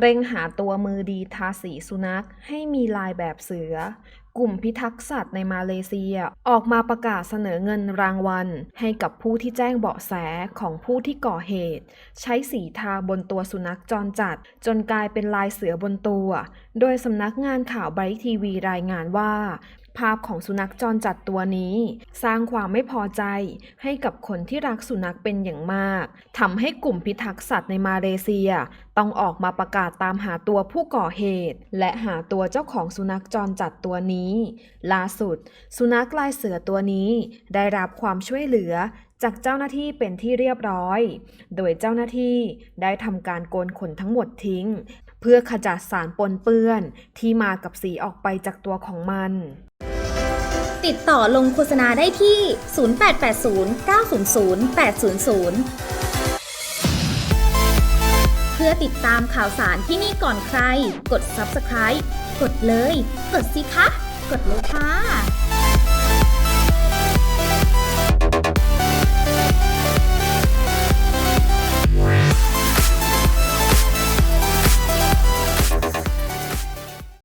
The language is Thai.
เร่งหาตัวมือดีทาสีสุนัข ให้มีลายแบบเสือ กลุ่มพิทักษ์สัตว์ในมาเลเซีย ออกมาประกาศเสนอเงินรางวัล ให้กับผู้ที่แจ้งเบาะแสของผู้ที่ก่อเหตุ ใช้สีทาบนตัวสุนัขจรจัด จนกลายเป็นลายเสือบนตัว โดยสำนักงานข่าวไบรท์ทีวีรายงานว่า ภาพของสุนัขจรจัดตัวนี้ สร้างความไม่พอใจให้กับคนที่รักสุนัขเป็นอย่างมากทำให้กลุ่มพิทักษ์สัตว์ในมาเลเซีย ต้องออกมาประกาศตามหาตัวผู้ก่อเหตุ และหาตัวเจ้าของสุนัขจรจัดตัวนี้ ล่าสุด สุนัขลายเสือตัวนี้ได้รับความช่วยเหลือ จากเจ้าหน้าที่เป็นที่เรียบร้อย โดยเจ้าหน้าที่ได้ทำการโกนขนทั้งหมดทิ้ง เพื่อขจัดสารปนเปื้อนที่มากับสีออกไปจากตัวของมัน ติดต่อลงโฆษณาได้ที่ 0880 900 800เพื่อติดตามข่าวสารที่นี่ก่อนใคร กด subscribe กดเลย กดสิคะ กดเลยค่ะ